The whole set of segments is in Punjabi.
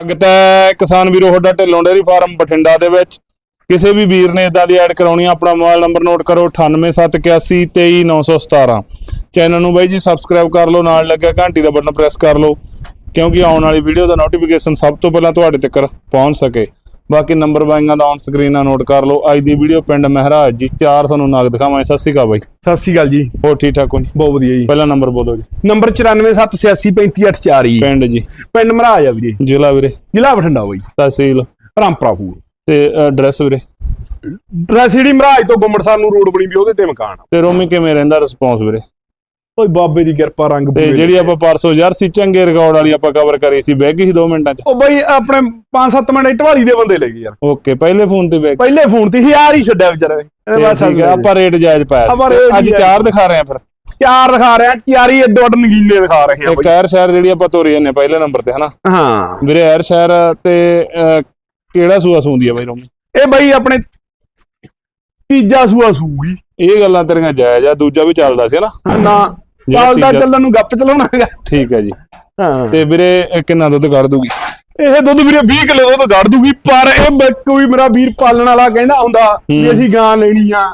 ਸਵਾਗਤ ਹੈ ਕਿਸਾਨ ਵੀਰੋ ਤੁਹਾਡਾ ਢਿੱਲੋਂ ਡੇਅਰੀ ਫਾਰਮ ਬਠਿੰਡਾ ਦੇ ਵਿੱਚ। ਕਿਸੇ ਵੀ ਵੀਰ ਨੇ ਇਦਾਂ ਦੀ ਐਡ ਕਰਾਉਣੀ ਆ, ਆਪਣਾ ਮੋਬਾਈਲ ਨੰਬਰ ਨੋਟ ਕਰੋ 9871823917 ਚੈਨਲ ਨੂੰ ਬਾਈ ਜੀ ਸਬਸਕ੍ਰਾਈਬ ਕਰ ਲਓ, ਨਾਲ ਲੱਗਿਆ ਘੰਟੀ ਦਾ ਬਟਨ ਪ੍ਰੈਸ ਕਰ ਲਓ, ਕਿਉਂਕਿ ਆਉਣ ਵਾਲੀ ਵੀਡੀਓ ਦਾ ਨੋਟੀਫਿਕੇਸ਼ਨ ਸਭ ਤੋਂ ਪਹਿਲਾਂ ਤੁਹਾਡੇ ਤੱਕ ਪਹੁੰਚ ਸਕੇ। ਬਾਕੀ ਨੰਬਰ ਬਾਈਆਂ ਦਾ ਔਨ ਸਕਰੀਨ ਨਾਲ ਨੋਟ ਕਰ ਲਓ। ਅੱਜ ਦੀ ਵੀਡੀਓ ਪਿੰਡ ਮਹਿਰਾਜ ਜੀ ਚਾਰ ਤੁਹਾਨੂੰ ਨਗ ਦਿਖਾਵਾਂ ਸਤਿ ਸ਼੍ਰੀ ਅਕਾਲ ਬਾਈ। ਸਤਿ ਸ਼੍ਰੀ ਅਕਾਲ ਜੀ। ਹੋਰ ਠੀਕ ਠਾਕ ਹੋ ਜੀ? ਬਹੁਤ ਵਧੀਆ ਜੀ। ਪਹਿਲਾ ਨੰਬਰ ਬੋਲੋ ਜੀ। ਨੰਬਰ 9478835884 ਜੀ। ਪਿੰਡ ਜੀ। ਪਿੰਡ ਮਹਾਰਾਜ ਆ ਵੀਰੇ। ਜ਼ਿਲ੍ਹਾ ਵੀਰੇ? ਜ਼ਿਲ੍ਹਾ ਬਠਿੰਡਾ ਬਾਈ। ਤਹਿਸੀਲ? ਰਾਮਪੁਰਾ ਫੂਲ ਤੇ ਐਡਰੈਸ ਵੀਰੇ? ਰਸੀੜੀ ਮਹਾਰਾਜ ਤੋਂ ਗੁੰਮੜਸਰ ਨੂੰ ਰੋਡ ਬਣੀ ਵੀ ਉਹਦੇ ਤੇ ਮਕਾਨ ਤੇ ਰੋਮੀ ਕਿਵੇਂ ਰਹਿੰਦਾ ਰਿਸਪੌਂਸ ਵੀਰੇ? ਓਏ ਬਾਬੇ ਦੀ ਕਿਰਪਾ ਰੰਗ ਤੇ ਜਿਹੜੀ ਆਪਾਂ ਪਰਸੋਂ ਜਰਸੀ ਚੰਗੇ ਰਿਕਾਰਡ ਵਾਲੀ ਆਪਾਂ ਕਵਰ ਕਰੀ ਸੀ ਬਹਿ ਗਈ ਸੀ 2 ਮਿੰਟਾਂ ਚ। ਉਹ ਬਾਈ ਆਪਣੇ 5-7 ਮਿੰਟ ਢਵਾਲੀ ਦੇ ਬੰਦੇ ਲੈ ਗਏ ਯਾਰ। ਓਕੇ ਪਹਿਲੇ ਫੋਨ ਤੇ ਬਹਿ ਪਹਿਲੇ ਫੋਨ ਤੇ ਹਜ਼ਾਰ ਹੀ ਛੱਡਿਆ ਵਿਚਾਰੇ ਨੇ। ਇਹਦੇ ਬਾਅਦ ਠੀਕ ਹੈ ਆਪਾਂ ਰੇਟ ਜਾਇਜ਼ ਪਾਇਆ ਸੀ। ਅੱਜ। ਚਾਰ ਦਿਖਾ ਰਹੇ ਆ ਫਿਰ। ਚਾਰ ਦਿਖਾ ਰਹੇ ਆ ਚਾਰੀ ਅੱਡੋ ਅੱਡ ਨਗੀਨੇ ਦਿਖਾ ਰਹੇ ਆ ਇੱਕ ਐਰ ਸ਼ਹਿਰ ਜਿਹੜੀ ਆਪਾਂ ਤੋਰੀ ਜਾਂਦੇ ਪਹਿਲੇ ਨੰਬਰ ਤੇ ਹਨਾ? ਬਾਈ ਹਾਂ। ਵੀਰੇ ਐਰ ਸ਼ਹਿਰ ਤੇ ਕਿਹੜਾ ਸੂਆ ਸੂੰਦੀ ਆ ਬਾਈ ਰੋਮੀ? ਇਹ ਬਾਈ ਆਪਣੇ ਤੀਜਾ ਸੂਆ ਸੂਗੀ। ਇਹ ਗੱਲਾਂ ਤੇਰੀਆਂ ਜਾਇਜ਼ ਆ ਦੂਜਾ ਵੀ ਚੱਲਦਾ ਸੀ ਹਨਾ? ਨਾ ਜਿਹੜਾ ਚੱਲਦਾ ਚੱਲਣ ਨੂੰ ਗੱਪ ਚਲਾਉਣਾ ਹੈਗਾ। ਠੀਕ ਹੈ ਜੀ। ਹਾਂ। ਤੇ ਵੀਰੇ ਕਿੰਨਾ ਦੁੱਧ ਕੱਢ ਦੂਗੀ? ਇਹ ਦੁੱਧ ਵੀਰੇ 20 ਕਿਲੋ ਦੁੱਧ ਕੱਢ ਦੂਗੀ ਪਰ ਇਹ ਕੋਈ ਮੇਰਾ ਵੀਰ ਪਾਲਣ ਵਾਲਾ ਕਹਿੰਦਾ ਹੁੰਦਾ ਵੀ। ਅਸੀਂ ਗਾਂ ਲੈਣੀ ਆ।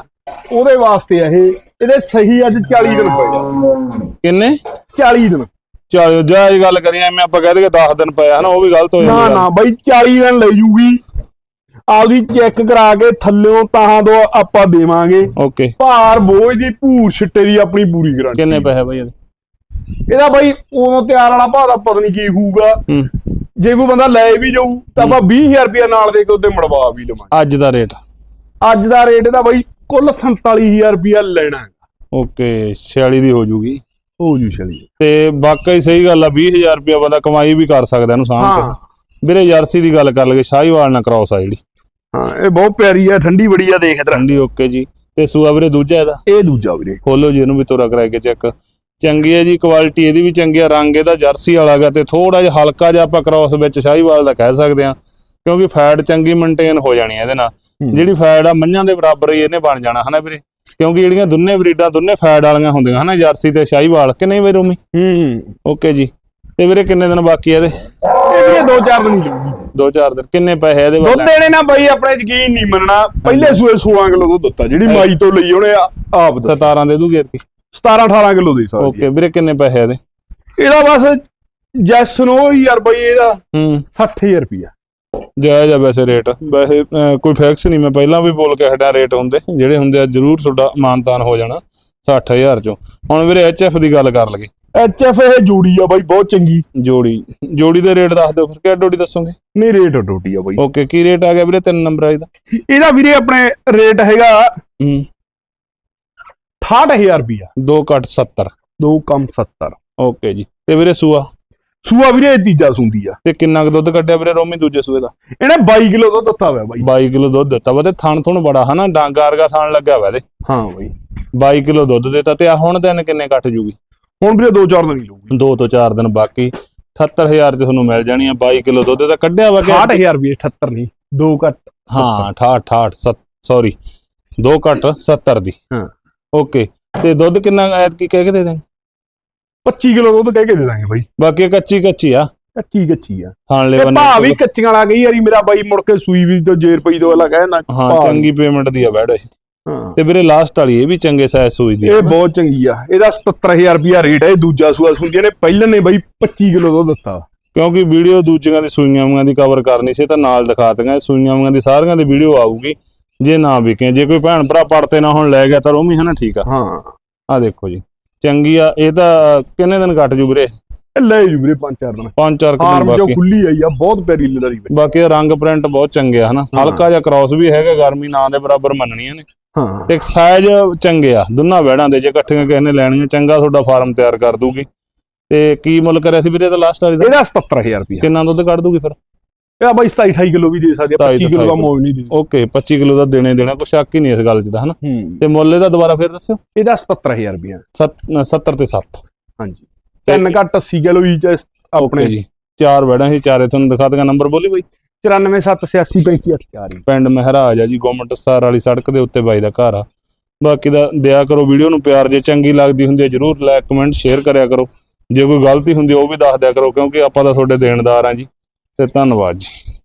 ਉਹਦੇ ਵਾਸਤੇ ਇਹ। ਇਹਦੇ ਸਹੀ ਅੱਜ 40 ਦਿਨ ਹੋਏ। ਕਿੰਨੇ? 40 ਦਿਨ। ਚਲੋ ਜਾਇਜ਼ ਗੱਲ ਕਰੀਏ ਐਵੇਂ ਆਪਾਂ ਕਹਿ ਦਈਏ 10 ਦਿਨ ਪਏ ਹਨਾ ਉਹ ਵੀ ਗਲਤ ਹੋ ਨਾ ਜਾਂਦੀ ਨਾ ਬਾਈ 40 ਦਿਨ ਲੈ ਜੂਗੀ। ਆਪਦੀ ਚੈੱਕ ਕਰਾ ਕੇ ਥੱਲਿਓਂ ਤਾਹਾਂ ਤੋਂ ਆਪਾਂ ਦੇਵਾਂਗੇ। ਓਕੇ ਭਾਰ ਬੋਝ ਦੀ ਭੂਰ ਛਿੱਟੇ ਦੀ ਆਪਣੀ ਪੂਰੀ ਗਾਰੰਟੀ ਕਿੰਨੇ ਪੈਸੇ ਬਾਈ ਇਹਦੇ? ਇਹਦਾ ਬਾਈ ਉਦੋਂ ਤਿਆਰ ਵਾਲਾ ਭਾਅ ਦਾ ਪਤਾ ਨਹੀਂ ਕੀ ਹੋਊਗਾ। ਜੇ ਕੋਈ ਬੰਦਾ ਲੈ ਵੀ ਜਾਊ ਤਾਂ ਆਪਾਂ 20000 ਰੁਪਇਆ ਨਾਲ ਦੇ ਕੇ ਉਹਦੇ ਮੜਵਾ ਵੀ ਲਵਾਂਗੇ ਅੱਜ ਦਾ ਰੇਟ ਅੱਜ ਦਾ ਰੇਟ ਇਹਦਾ ਬਾਈ ਕੁੱਲ 47000 ਰੁਪਇਆ ਲੈਣਾ। ਓਕੇ 46 ਦੀ ਹੋ ਜੂਗੀ। ਹੋ ਜੂ ਚਲੀ ਤੇ ਵਾਕਈ ਸਹੀ ਗੱਲ ਆ 20000 ਰੁਪਇਆ ਬੰਦਾ ਕਮਾਈ ਵੀ ਕਰ ਸਕਦਾ ਇਹਨੂੰ ਸਾਂਭ ਕੇ। ਵੀਰੇ ਜਰਸੀ ਦੀ ਗੱਲ ਕਰ ਲਗੇ ਸ਼ਾਹੀਵਾਲ ਨਾਲ ਕ੍ਰਾਸ ਆ ਜਿਹੜੀ। ਹਾਂ ਇਹ ਬਹੁਤ ਪਿਆਰੀ ਆ ਠੰਡੀ ਬੜੀ ਆ ਦੇਖ ਤਰਾ ਠੰਡੀ ਓਕੇ ਜੀ। ਤੇ ਸੂਆ ਵੀਰੇ ਦੂਜਾ ਇਹਦਾ? ਇਹ ਦੂਜਾ ਵੀਰੇ। ਖੋਲੋ ਜੀ ਇਹਨੂੰ ਵੀ ਤੋਰਾ ਕਰਾ ਕੇ ਚੈੱਕ ਚੰਗੀ ਹੈ ਜੀ ਕੁਆਲਿਟੀ ਇਹਦੀ ਵੀ ਚੰਗੀ ਆ ਰੰਗ ਇਹਦਾ ਜਰਸੀ ਵਾਲਾ ਗਾ ਤੇ ਥੋੜਾ ਜਿਹਾ ਹਲਕਾ ਜਿਹਾ ਆਪਾਂ ਕ੍ਰਾਸ ਵਿੱਚ ਸ਼ਾਹੀਵਾਲ ਦਾ ਕਹਿ ਸਕਦੇ ਆ ਕਿਉਂਕਿ ਫੈਟ ਚੰਗੀ ਮੇਨਟੇਨ ਹੋ ਜਾਣੀ ਇਹਦੇ ਨਾਲ। ਜਿਹੜੀ ਫੈਟ ਆ ਮੱਝਾਂ ਦੇ ਬਰਾਬਰ ਹੀ ਇਹਨੇ ਬਣ ਜਾਣਾ ਹਨਾ ਵੀਰੇ? ਕਿਉਂਕਿ ਜਿਹੜੀਆਂ ਦੋਨੇ ਬਰੀਡਾਂ ਦੋਨੇ ਫੈਟ ਵਾਲੀਆਂ ਹੁੰਦੀਆਂ ਹਨਾ ਜਰਸੀ ਤੇ ਸ਼ਾਹੀਵਾਲ। ਕਿ ਨਹੀਂ ਵੀਰੇ ਹੂੰ। ਓਕੇ ਜੀ। ਤੇ ਵੀਰੇ ਕਿੰਨੇ ਦਿਨ ਬਾਕੀ ਆ ਇਹਦੇ? ਇਹ ਵੀ ਦੋ ਚਾਰ ਦਿਨ ਹੀ ਲਊਗੀ ਦੋ ਚਾਰ ਦਿਨ। ਕਿੰਨੇ ਪੈਸੇ ਇਹਦੇ ਦੁੱਧ ਵੱਲ ਦੇਣੇ ਨਾ ਬਾਈ ਆਪਣੇ ਯਕੀਨ ਨਹੀਂ ਮੰਨਣਾ। ਪਹਿਲੇ ਸੂਏ 16 ਕਿਲੋ ਦੁੱਧ ਦਿੱਤਾ ਜਿਹੜੀ ਮਾਈ ਤੋਂ ਲਈ ਉਹਨੇ ਆ- ਆਪ ਦੱਸ 17 ਦੇ ਦੂਗੇ ਇਰਕੀ 17 18 ਕਿਲੋ ਦੇ ਸਕਦੀ ਓਕੇ ਵੀਰੇ ਕਿੰਨੇ ਪੈਸੇ ਇਹਦੇ? ਇਹਦਾ ਬਸ ਜੈਸ ਨੋ ਯਾਰ ਬਾਈ ਇਹਦਾ ਹੂੰ। 60000 ਰੁਪਇਆ ਜਾਇਜ਼ ਆ ਵੈਸੇ ਰੇਟ। ਵੈਸੇ ਅਹ, ਕੋਈ ਫੈਕਸ ਨਹੀਂ ਮੈਂ ਪਹਿਲਾਂ ਵੀ ਬੋਲ ਕੇ ਹਟਿਆ ਰੇਟ ਹੁੰਦੇ। ਜਿਹੜੇ ਹੁੰਦੇ ਆ ਜ਼ਰੂਰ ਤੁਹਾਡਾ ਮਾਨਤਾਨ ਹੋ ਜਾਣਾ 60000 ਚੋਂ। ਹੁਣ ਵੀਰੇ ਐਚਐਫ ਦੀ ਗੱਲ ਕਰ ਲਗੇ ਐਚ ਐਫ ਇਹ ਜੋੜੀ ਆ ਬਾਈ ਬਹੁਤ ਚੰਗੀ। ਜੋੜੀ। ਜੋੜੀ ਦੇ ਰੇਟ ਦੱਸ ਦਿਓ ਫਿਰ ਕਿਹੜਾ ਜੋੜੀ ਦੱਸੋਗੇ? ਨਹੀਂ ਰੇਟ ਟੋਟੀ ਆ ਬਾਈ। ਓਕੇ ਕੀ ਰੇਟ ਆ ਗਿਆ ਵੀਰੇ ਤਿੰਨ ਨੰਬਰ ਆ ਇਹਦਾ ਇਹਦਾ ਵੀਰੇ ਆਪਣੇ ਰੇਟ ਹੈਗਾ ਹੂੰ। 68000 ਰੁਪਇਆ। 2 ਘੱਟ 70 ਦੋ ਕਮ 70 ਓਕੇ ਜੀ। ਤੇ ਵੀਰੇ ਸੂਆ? ਸੂਆ ਵੀਰੇ ਤੀਜਾ ਸੁੰਦੀ ਆ। ਤੇ ਕਿੰਨਾ ਕੁ ਦੁੱਧ ਕੱਢਿਆ ਵੀਰੇ ਰੋਮੀ ਦੂਜੇ ਸੂਏ ਦਾ? ਇਹਨੇ 22 ਕਿਲੋ ਦੁੱਧ ਦਿੱਤਾ ਹੋਇਆ ਬਾਈ। 22 ਕਿਲੋ ਦੁੱਧ ਦਿੱਤਾ ਵਾ ਤੇ ਥਣ ਥੁਣ ਬੜਾ ਹਨਾ ਡਾਂਗਾ ਵਰਗਾ ਥਣ ਲੱਗਾ ਵਾ ਇਹਦੇ। ਹਾਂ ਬਾਈ। 22 ਕਿਲੋ ਦੁੱਧ ਦਿੱਤਾ ਤੇ ਆ ਹੁਣ ਦਿਨ ਕਿੰਨੇ ਕੱਟ ਜੂਗੀ? ਹੁਣ ਵੀਰੇ ਦੋ ਚਾਰ ਦਿਨ ਹੀ ਲਊਗੀ। ਦੋ ਤੋਂ ਚਾਰ ਦਿਨ ਬਾਕੀ। 78000 ਚ ਤੁਹਾਨੂੰ ਮਿਲ ਜਾਣੀ ਆ 22 ਕਿਲੋ ਦੁੱਧ ਦਾ ਕੱਢਿਆ ਵਾ ਕਿ 68000 ਰੁਪਏ 78 ਨਹੀਂ ਦੋ ਘੱਟ ਹਾਂ 68 68 ਸੌਰੀ 2 ਘੱਟ 70 ਦੀ। ਹਾਂ। ਓਕੇ ਤੇ ਦੁੱਧ ਕਿੰਨਾ ਐਤਕੀ ਕਹਿ ਕੇ ਦੇ ਦਾਂਗੇ? 25 ਕਿਲੋ ਦੁੱਧ ਕਹਿ ਕੇ ਦੇ ਦਾਂਗੇ ਬਾਈ। ਬਾਕੀ ਕੱਚੀ ਕੱਚੀ ਆ। ਕੱਚੀ ਕੱਚੀ ਆ। ਖਾਣ ਲੈ ਤੇ ਭਾਅ ਵੀ ਕੱਚੀਆਂ ਵਾਲਾ ਗਈ ਯਾਰੀ ਮੇਰਾ ਬਾਈ ਮੁੜ ਕੇ ਸੂਈ ਵੀ ਤੋਂ ਜੇਰ ਪਈ ਤੋਂ ਅਲੱਗ ਕਹਿੰਦਾ ਹਾਂ ਚੰਗੀ ਪੇਮੈਂਟ ਦੀ ਆ ਬੈੜ ਇਹ ਹਾਂ ਤੇ ਵੀਰੇ ਲਾਸਟ ਵਾਲੀ ਇਹ ਵੀ ਚੰਗੇ ਸਾਈਜ਼ ਸੂਈ ਦੀ ਇਹ ਬਹੁਤ ਚੰਗੀ ਆ। ਇਹਦਾ 77000 ਰੁਪਿਆ ਰੇਟ ਹੈ ਇਹ ਦੂਜਾ ਸੂਆ ਸੁੰਦੀਆਂ ਨੇ ਪਹਿਲਾਂ ਨੇ ਬਾਈ 25 ਕਿਲੋ ਦੁੱਧ ਦਿੱਤਾ। ਕਿਉਂਕਿ ਵੀਡੀਓ ਦੂਜੀਆਂ ਦੀ ਸੂਈਆਂ ਵਾਂਗਾਂ ਦੀ ਕਵਰ ਕਰਨੀ ਸੀ ਤਾਂ ਨਾਲ ਦਿਖਾਤੀਆਂ ਸੂਈਆਂ ਵਾਂਗਾਂ ਦੀ ਸਾਰੀਆਂ ਦੀ ਵੀਡੀਓ ਆਊਗੀ ਜੇ ਨਾ ਵਿਕੇ ਜੇ ਕੋਈ ਭੈਣ ਭਰਾ ਪੜਤੇ ਨਾ ਹੁਣ ਲੈ ਗਿਆ ਤਾਂ ਉਹ ਵੀ ਹਨਾ ਠੀਕ ਆ। ਹਾਂ। ਆ ਦੇਖੋ ਜੀ ਚੰਗੀ ਆ। ਇਹ ਤਾਂ ਕਿੰਨੇ ਦਿਨ ਕੱਟ ਜੂ ਵੀਰੇ? ਲੈ ਜੂ ਵੀਰੇ ਪੰਜ ਚਾਰ ਦਿਨ। ਪੰਜ ਚਾਰ ਕੁ ਦਿਨ ਆਰਮ ਜੋ ਬਾਕੀ। ਖੁੱਲੀ ਆਈ ਆ ਬਹੁਤ ਪਿਆਰੀ ਵਿੱਚ। ਬਾਕੀ ਰੰਗ ਪ੍ਰਿੰਟ ਬਹੁਤ ਚੰਗੇ ਆ ਹਨਾ। ਹਲਕਾ ਜਿਹਾ ਕ੍ਰਾਸ ਵੀ ਹੈਗਾ ਗਰਮੀ ਨਾਂ ਦੇ ਬਰਾਬਰ ਮੰਨਣੀਆਂ ਨੇ। ਹਾਂ। ਤੇ ਸਾਈਜ਼ ਚੰਗੇ ਆ ਦੋਨਾਂ ਵੈੜਾਂ ਦੇ ਜੇ ਇਕੱਠੀਆਂ ਕਿਸੇ ਨੇ ਲੈਣੀਆਂ ਚੰਗਾ ਤੁਹਾਡਾ ਫਾਰਮ ਤਿਆਰ ਕਰ ਦੂਗੀ। ਤੇ ਕੀ ਮੁੱਲ ਕਰਿਆ ਸੀ ਵੀਰੇ ਦਾ ਲਾਸਟ ਵਾਲੀ ਦਾ? ਇਹਦਾ 77000 ਰੁਪਿਆ ਕਿੰਨਾ ਦੁੱਧ ਕੱਢ ਦੂਗੀ ਫਿਰ? ਇਹ ਬਾਈ 27 28 ਕਿਲੋ ਵੀ ਦੇ ਸਕਦੇ ਆ 25 ਕਿਲੋ ਦਾ ਮੋਹ ਨਹੀਂ ਦੇ ਓਕੇ 25 ਕਿਲੋ ਦਾ ਦੇਣੇ ਦੇਣਾ ਕੋਈ ਸ਼ੱਕ ਹੀ ਨਹੀਂ ਇਸ ਗੱਲ 'ਚ ਦਾ ਹਨਾ? ਤੇ ਮੁੱਲ ਇਹਦਾ ਦੁਬਾਰਾ ਫਿਰ ਦੱਸਿਓ। ਇਹਦਾ 77000 ਰੁਪਿਆ 70 ਤੇ 7 ਹਾਂਜੀ। ਤਿੰਨ ਘੱਟ 80 ਕਿਲੋ ਹੀ ਚ ਆਪਣੇ ਆਪਣੇ ਜੀ। ਚਾਰ ਵੈੜਾਂ ਸੀ ਚਾਰੇ ਤੁਹਾਨੂੰ ਦਿਖਾ ਦਿਆਂ ਨੰਬਰ ਬੋਲੀ ਬਈ 9478835884 ਪਿੰਡ ਮਹਿਰਾਜ ਆ ਜੀ ਗਵਰਨਮੈਂਟ ਸਟਾਰ ਵਾਲੀ ਸੜਕ ਦੇ ਉੱਤੇ ਬਾਈ ਦਾ ਘਰ ਆ। ਬਾਕੀ ਦਾ ਦਿਆ ਕਰੋ, ਵੀਡੀਓ ਨੂੰ ਪਿਆਰ, ਜੇ ਚੰਗੀ ਲੱਗਦੀ ਹੁੰਦੀ ਹੈ ਜਰੂਰ ਲਾਈਕ ਕਮੈਂਟ ਸ਼ੇਅਰ ਕਰਿਆ ਕਰੋ। ਜੇ ਕੋਈ ਗਲਤੀ ਹੁੰਦੀ ਹੈ, ਉਹ ਵੀ ਦੱਸ ਦਿਆ ਕਰੋ, ਕਿਉਂਕਿ ਆਪਾਂ ਤਾਂ ਤੁਹਾਡੇ ਦੇਣਦਾਰ ਆ ਜੀ। ਤੇ ਧੰਨਵਾਦ ਜੀ।